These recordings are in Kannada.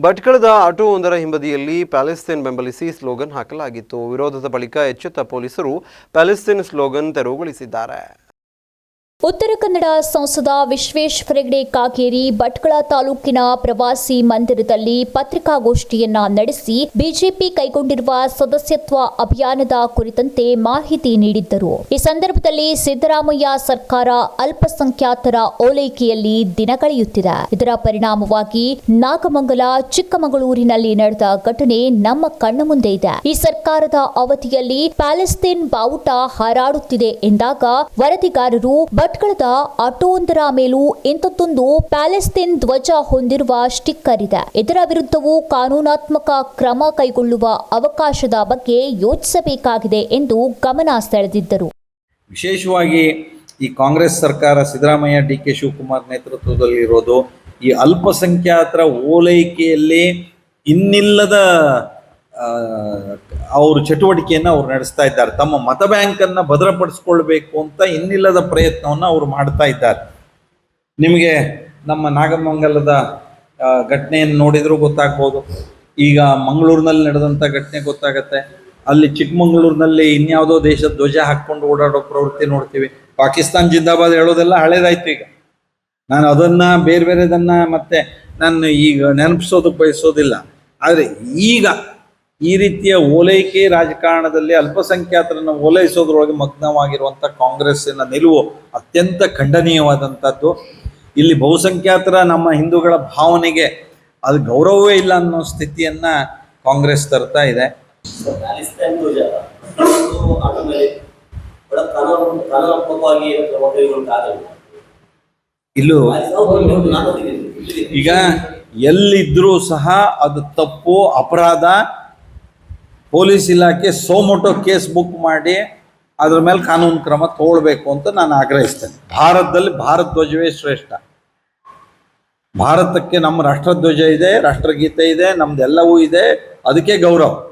ಭಟ್ಕಳದ ಒಂದರ ಹಿಂಬದಿಯಲ್ಲಿ ಪ್ಯಾಲೆಸ್ತೇನ್ ಬೆಂಬಲಿಸಿ ಸ್ಲೋಗನ್ ಹಾಕಲಾಗಿತ್ತು. ವಿರೋಧದ ಬಳಿಕ ಎಚ್ಚೆತ್ತ ಪೊಲೀಸರು ಪ್ಯಾಲೆಸ್ತೇನ್ ಸ್ಲೋಗನ್ ತೆರವುಗೊಳಿಸಿದ್ದಾರೆ. ಉತ್ತರ ಕನ್ನಡ ಸಂಸದ ವಿಶ್ವೇಶ್ ಹೆಗಡೆ ಕಾಗೇರಿ ಭಟ್ಕಳ ತಾಲೂಕಿನ ಪ್ರವಾಸಿ ಮಂದಿರದಲ್ಲಿ ಪತ್ರಿಕಾಗೋಷ್ಠಿಯನ್ನ ನಡೆಸಿ ಬಿಜೆಪಿ ಕೈಗೊಂಡಿರುವ ಸದಸ್ಯತ್ವ ಅಭಿಯಾನದ ಕುರಿತಂತೆ ಮಾಹಿತಿ ನೀಡಿದ್ದರು. ಈ ಸಂದರ್ಭದಲ್ಲಿ ಸಿದ್ದರಾಮಯ್ಯ ಸರ್ಕಾರ ಅಲ್ಪಸಂಖ್ಯಾತರ ಓಲೈಕೆಯಲ್ಲಿ ದಿನ ಕಳೆಯುತ್ತಿದೆ. ಇದರ ಪರಿಣಾಮವಾಗಿ ನಾಗಮಂಗಲ, ಚಿಕ್ಕಮಗಳೂರಿನಲ್ಲಿ ನಡೆದ ಘಟನೆ ನಮ್ಮ ಕಣ್ಣ ಮುಂದೆ ಇದೆ. ಈ ಸರ್ಕಾರದ ಅವಧಿಯಲ್ಲಿ ಪ್ಯಾಲೆಸ್ತೇನ್ ಬಾವುಟ ಹಾರಾಡುತ್ತಿದೆ ಎಂದಾಗ ವರದಿಗಾರರು ಭಟ್ಕಳದ ಆಟೋವೊಂದರ ಮೇಲೂ ಇಂಥದ್ದೊಂದು ಪ್ಯಾಲೆಸ್ತೀನ್ ಧ್ವಜ ಹೊಂದಿರುವ ಸ್ಟಿಕ್ಕರ್ ಇದೆ ಇದರ ವಿರುದ್ಧವೂ ಕಾನೂನಾತ್ಮಕ ಕ್ರಮ ಕೈಗೊಳ್ಳುವ ಅವಕಾಶದ ಬಗ್ಗೆ ಯೋಚಿಸಬೇಕಾಗಿದೆ ಎಂದು ಗಮನ ಸೆಳೆದಿದ್ದರು. ವಿಶೇಷವಾಗಿ ಈ ಕಾಂಗ್ರೆಸ್ ಸರ್ಕಾರ ಸಿದ್ದರಾಮಯ್ಯ ಡಿ ಕೆ ಶಿವಕುಮಾರ್ ನೇತೃತ್ವದಲ್ಲಿ ಇರೋದು ಈ ಅಲ್ಪಸಂಖ್ಯಾತರ ಓಲೈಕೆಯಲ್ಲಿ ಇನ್ನಿಲ್ಲದ ಅವ್ರ ಚಟುವಟಿಕೆಯನ್ನು ಅವ್ರು ನಡೆಸ್ತಾ ಇದ್ದಾರೆ. ತಮ್ಮ ಮತ ಬ್ಯಾಂಕನ್ನು ಭದ್ರಪಡಿಸ್ಕೊಳ್ಬೇಕು ಅಂತ ಇನ್ನಿಲ್ಲದ ಪ್ರಯತ್ನವನ್ನು ಅವರು ಮಾಡ್ತಾ ಇದ್ದಾರೆ. ನಿಮಗೆ ನಮ್ಮ ನಾಗಮಂಗಲದ ಘಟನೆಯನ್ನು ನೋಡಿದರೂ ಗೊತ್ತಾಗ್ಬೋದು. ಈಗ ಮಂಗಳೂರಿನಲ್ಲಿ ನಡೆದಂಥ ಘಟನೆ ಗೊತ್ತಾಗತ್ತೆ. ಅಲ್ಲಿ ಚಿಕ್ಕಮಂಗ್ಳೂರಿನಲ್ಲಿ ಇನ್ಯಾವುದೋ ದೇಶದ ಧ್ವಜ ಹಾಕ್ಕೊಂಡು ಓಡಾಡೋ ಪ್ರವೃತ್ತಿ ನೋಡ್ತೀವಿ. ಪಾಕಿಸ್ತಾನ್ ಜಿಂದಾಬಾದ್ ಹೇಳೋದೆಲ್ಲ ಹಳೇದಾಯ್ತು ಈಗ. ನಾನು ಅದನ್ನ ಬೇರೆ ಬೇರೆದನ್ನ ಮತ್ತೆ ನಾನು ಈಗ ನೆನಪಿಸೋದಕ್ಕೆ ಬಯಸೋದಿಲ್ಲ. ಆದರೆ ಈಗ ಈ ರೀತಿಯ ಓಲೈಕೆ ರಾಜಕಾರಣದಲ್ಲಿ ಅಲ್ಪಸಂಖ್ಯಾತರನ್ನು ಓಲೈಸೋದ್ರೊಳಗೆ ಮಗ್ನವಾಗಿರುವಂಥ ಕಾಂಗ್ರೆಸ್ಸಿನ ನಿಲುವು ಅತ್ಯಂತ ಖಂಡನೀಯವಾದಂಥದ್ದು ಇಲ್ಲಿ ಬಹುಸಂಖ್ಯಾತರ ನಮ್ಮ ಹಿಂದೂಗಳ ಭಾವನೆಗೆ ಅದು ಗೌರವವೇ ಇಲ್ಲ ಅನ್ನೋ ಸ್ಥಿತಿಯನ್ನ ಕಾಂಗ್ರೆಸ್ ತರ್ತಾ ಇದೆ ಇಲ್ಲೂ. ಈಗ ಎಲ್ಲಿದ್ರೂ ಸಹ ಅದು ತಪ್ಪು ಅಪರಾಧ ಪೊಲೀಸ್ ಇಲಾಖೆ ಸೋಮೋಟೋ ಕೇಸ್ ಬುಕ್ ಮಾಡಿ ಅದ್ರ ಮೇಲೆ ಕಾನೂನು ಕ್ರಮ ತಗೊಳ್ಬೇಕು ಅಂತ ನಾನು ಆಗ್ರಹಿಸ್ತೇನೆ. ಭಾರತದಲ್ಲಿ ಭಾರತ ಧ್ವಜವೇ ಶ್ರೇಷ್ಠ. ಭಾರತಕ್ಕೆ ನಮ್ಮ ರಾಷ್ಟ್ರಧ್ವಜ ಇದೆ, ರಾಷ್ಟ್ರಗೀತೆ ಇದೆ ನಮ್ದೆಲ್ಲವೂ ಇದೆ. ಅದಕ್ಕೆ ಗೌರವ.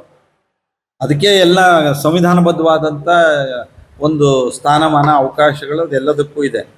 ಅದಕ್ಕೆ ಎಲ್ಲ ಸಂವಿಧಾನಬದ್ಧವಾದಂಥ ಒಂದು ಸ್ಥಾನಮಾನ, ಅವಕಾಶಗಳು ಅದೆಲ್ಲದಕ್ಕೂ ಇದೆ.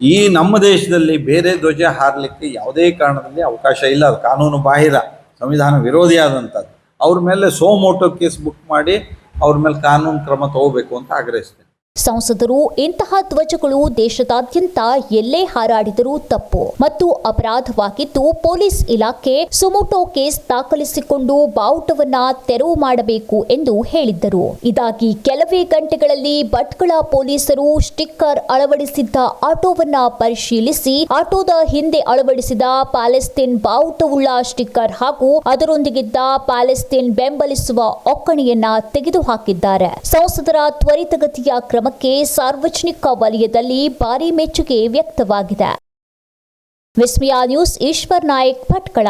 ಈ ನಮ್ಮ ದೇಶದಲ್ಲಿ ಬೇರೆ ಧ್ವಜ ಹಾರಲಿಕ್ಕೆ ಯಾವುದೇ ಕಾರಣದಲ್ಲಿ ಅವಕಾಶ ಇಲ್ಲ. ಅದು ಕಾನೂನು ಬಾಹಿರ, ಸಂವಿಧಾನ ವಿರೋಧಿಯಾದಂಥದ್ದು. ಅವ್ರ ಮೇಲೆ ಸೋಮೋಟೋ ಕೇಸ್ ಬುಕ್ ಮಾಡಿ ಅವ್ರ ಮೇಲೆ ಕಾನೂನು ಕ್ರಮ ತಗೋಬೇಕು ಅಂತ ಆಗ್ರಹಿಸ್ತೇನೆ. ಸಂಸದರು ಇಂತಹ ಧ್ವಜಗಳು ದೇಶದಾದ್ಯಂತ ಎಲ್ಲೇ ಹಾರಾಡಿದರೂ ತಪ್ಪು ಮತ್ತು ಅಪರಾಧವಾಗಿದ್ದು ಪೊಲೀಸ್ ಇಲಾಖೆ ಸುಮೋಟೋ ಕೇಸ್ ದಾಖಲಿಸಿಕೊಂಡು ಬಾವುಟವನ್ನ ತೆರವು ಮಾಡಬೇಕು ಎಂದು ಹೇಳಿದ್ದರು. ಇದಾಗಿ ಕೆಲವೇ ಗಂಟೆಗಳಲ್ಲಿ ಭಟ್ಕಳ ಪೊಲೀಸರು ಸ್ಟಿಕ್ಕರ್ ಅಳವಡಿಸಿದ್ದ ಆಟೋವನ್ನ ಪರಿಶೀಲಿಸಿ ಆಟೋದ ಹಿಂದೆ ಅಳವಡಿಸಿದ ಪ್ಯಾಲೆಸ್ತೀನ್ ಬಾವುಟವುಳ್ಳ ಸ್ಟಿಕ್ಕರ್ ಹಾಗೂ ಅದರೊಂದಿಗಿದ್ದ ಪ್ಯಾಲೆಸ್ತೀನ್ ಬೆಂಬಲಿಸುವ ಒಕ್ಕಣೆಯನ್ನ ತೆಗೆದುಹಾಕಿದ್ದಾರೆ. ಸಂಸದರ ತ್ವರಿತಗತಿಯ ಕ್ರಮಕ್ಕೆ ಸಾರ್ವಜನಿಕ ವಲಯದಲ್ಲಿ ಭಾರಿ ಮೆಚ್ಚುಗೆ ವ್ಯಕ್ತವಾಗಿದೆ. ವಿಸ್ಮಯ ನ್ಯೂಸ್ ಈಶ್ವರ್ ನಾಯಕ್ ಭಟ್ಕಳ.